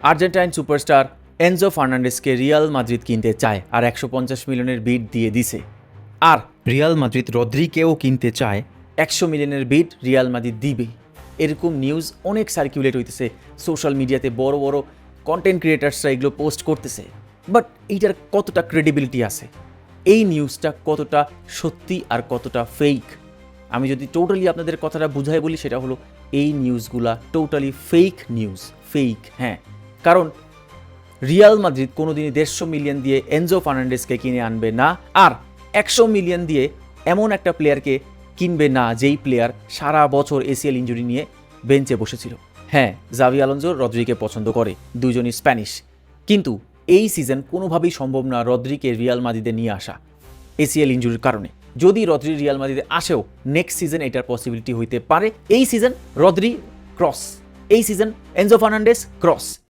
Argentine superstar Enzo ফার্নান্ডেসকে Real Madrid কিনতে চায় আর একশো পঞ্চাশ মিলিয়নের বিড দিয়ে দিছে। আর রিয়াল মাদ্রিদ রদ্রিকেও কিনতে চায় একশো মিলিয়নের বিড রিয়াল মাদ্রিদ দিবে। এরকম নিউজ অনেক সার্কুলেট হইতেছে, সোশ্যাল মিডিয়াতে বড় বড় কন্টেন্ট ক্রিয়েটার্সরা এগুলো পোস্ট করতেছে। বাট এইটার কতটা ক্রেডিবিলিটি আছে? এই নিউজটা কতটা সত্যি আর কতটা ফেক আমি যদি টোটালি আপনাদের কথাটা বুঝাই বলি, সেটা হলো এই নিউজগুলা টোটালি ফেক নিউজ ফেক হ্যাঁ। কারণ রিয়াল মাদ্রিদ কোনোদিনই দেড়শো মিলিয়ন দিয়ে এনজো ফার্নান্ডেসকে কিনে আনবে না, আর একশো মিলিয়ন দিয়ে এমন একটা প্লেয়ারকে কিনবে না যেই প্লেয়ার সারা বছর এসিএল ইঞ্জুরি নিয়ে বেঞ্চে বসেছিল। হ্যাঁ জাভি আলonso রদ্রিকে পছন্দ করে দুজনই স্প্যানিশ। কিন্তু এই সিজন কোনোভাবেই সম্ভব না রদ্রিকে রিয়াল মাদ্রিদে নিয়ে আসা এসিএল ইঞ্জুরির কারণে। যদি রদ্রি রিয়াল মাদ্রিদে আসেও নেক্সট সিজন এটার পসিবিলিটি হইতে পারে, এই সিজন রদ্রি ক্রস, এই সিজন এনজো ফার্নান্ডেস ক্রস।